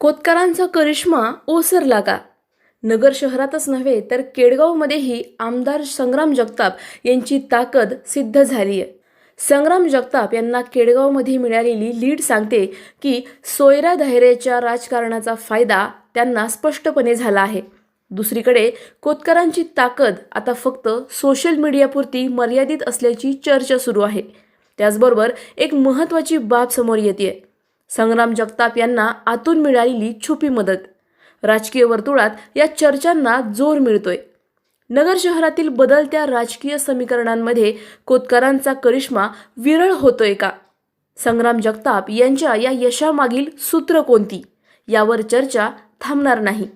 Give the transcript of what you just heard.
कोतकरांचा करिश्मा ओसरला का? नगर शहरातच नव्हे तर केडगावमध्येही आमदार संग्राम जगताप यांची ताकद सिद्ध झाली आहे. संग्राम जगताप यांना केडगावमध्ये मिळालेली लीड सांगते की सोयरा धैर्याच्या राजकारणाचा फायदा त्यांना स्पष्टपणे झाला आहे. दुसरीकडे कोतकरांची ताकद आता फक्त सोशल मीडियापुरती मर्यादित असल्याची चर्चा सुरू आहे. त्याचबरोबर एक महत्त्वाची बाब समोर येते संग्राम जगताप यांना आतून मिळालेली छुपी मदत. राजकीय वर्तुळात या चर्चांना जोर मिळतोय. नगर शहरातील बदलत्या राजकीय समीकरणांमध्ये कोतकरांचा करिश्मा विरळ होतोय का? संग्राम जगताप यांच्या या यशामागील सूत्र कोणती? यावर चर्चा थांबणार नाही.